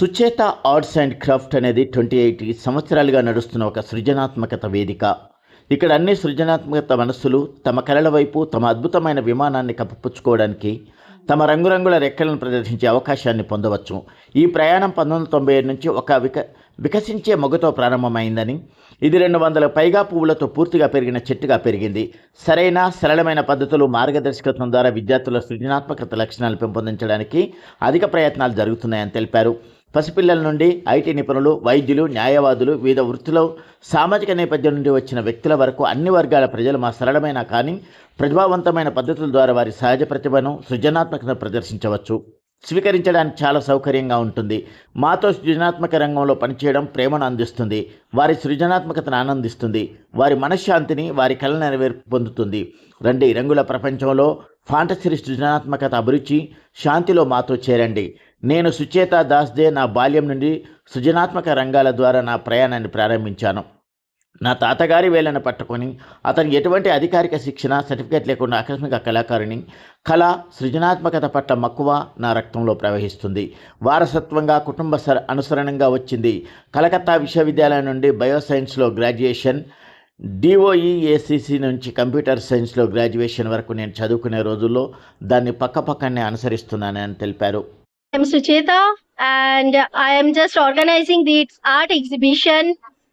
Sucheta arts and craft అనేది twenty eight సంవత్సరాలుగా నడుస్తున్న ఒక సృజనాత్మకత వేదిక. ఇక్కడ అన్ని సృజనాత్మకత మనస్సులు తమ కళల వైపు తమ అద్భుతమైన విమానాన్ని కప్పిపుచ్చుకోవడానికి తమ రంగురంగుల రెక్కలను ప్రదర్శించే అవకాశాన్ని పొందవచ్చు. ఈ ప్రయాణం పంతొమ్మిది వందల తొంభై ఏడు నుంచి ఒక విక వికసించే మొగతో ప్రారంభమైందని ఇది రెండు వందల పైగా పువ్వులతో పూర్తిగా పెరిగిన చెట్టుగా పెరిగింది. సరైన సరళమైన పద్ధతులు మార్గదర్శకత్వం ద్వారా విద్యార్థుల సృజనాత్మకత లక్షణాలు పెంపొందించడానికి అధిక ప్రయత్నాలు జరుగుతున్నాయని తెలిపారు. పసిపిల్లల నుండి ఐటీ నిపుణులు వైద్యులు న్యాయవాదులు వివిధ వృత్తిలో సామాజిక నేపథ్యం నుండి వచ్చిన వ్యక్తుల వరకు అన్ని వర్గాల ప్రజలు మా సరళమైన కానీ ప్రతిభావంతమైన పద్ధతుల ద్వారా వారి సహజ ప్రతిభను సృజనాత్మకతను ప్రదర్శించవచ్చు. స్వీకరించడానికి చాలా సౌకర్యంగా ఉంటుంది. మాతో సృజనాత్మక రంగంలో పనిచేయడం ప్రేమను అందిస్తుంది. వారి సృజనాత్మకతను ఆనందిస్తుంది. వారి మనశ్శాంతిని వారి కళ నెరవేర్పు పొందుతుంది. రండి రంగుల ప్రపంచంలో ఫాంటసీ సృజనాత్మకత అభిరుచి శాంతిలో మాతో చేరండి. నేను సుచేత దాస్దే నా బాల్యం నుండి సృజనాత్మక రంగాల ద్వారా నా ప్రయాణాన్ని ప్రారంభించాను. నా తాతగారి వేళ్ళను పట్టుకొని అతను ఎటువంటి అధికారిక శిక్షణ సర్టిఫికేట్ లేకుండా ఆకస్మిక కళాకారుని కళ సృజనాత్మకత పట్ల మక్కువ నా రక్తంలో ప్రవహిస్తుంది. వారసత్వంగా కుటుంబ అనుసరణంగా వచ్చింది. కలకత్తా విశ్వవిద్యాలయం నుండి బయోసైన్స్లో గ్రాడ్యుయేషన్ డిఓఈఏసీసీ నుంచి కంప్యూటర్ సైన్స్లో గ్రాడ్యుయేషన్ వరకు నేను చదువుకునే రోజుల్లో దాన్ని పక్క పక్కనే అనుసరిస్తున్నాను అని తెలిపారు Sucheta and I'm just organising the art exhibition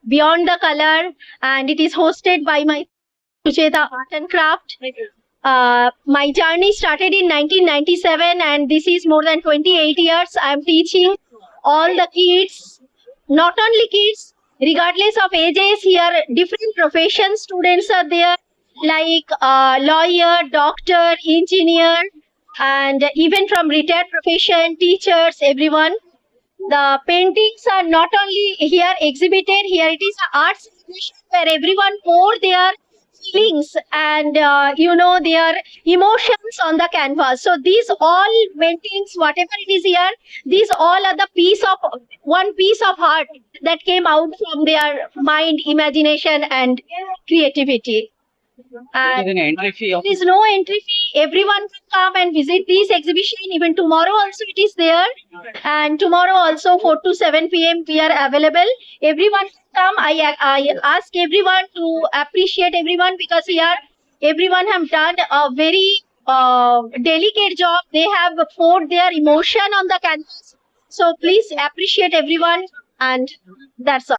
beyond the colour and it is hosted by my Sucheta art and craft my journey started in nineteen ninety seven and this is more than twenty eight years I'm teaching all the kids not only kids regardless of ages here, different profession students are there like uh, lawyer, doctor, engineer, and even from retired profession, teachers, everyone. The paintings are not only here exhibited, here it is an art exhibition where everyone pour their feelings and uh, you know their emotions on the canvas. So these all paintings, whatever it is here, these all are the piece of one piece of art that came out from their mind, imagination, and creativity. And an entry fee there is no entry fee. Everyone can come and visit this exhibition. Even tomorrow also it is there. And tomorrow also 4 to 7 p.m. we are available. Everyone can come. I, I ask everyone to appreciate everyone because here everyone have done a very uh, delicate job. They have poured their emotion on the canvas. So please appreciate everyone and that's all.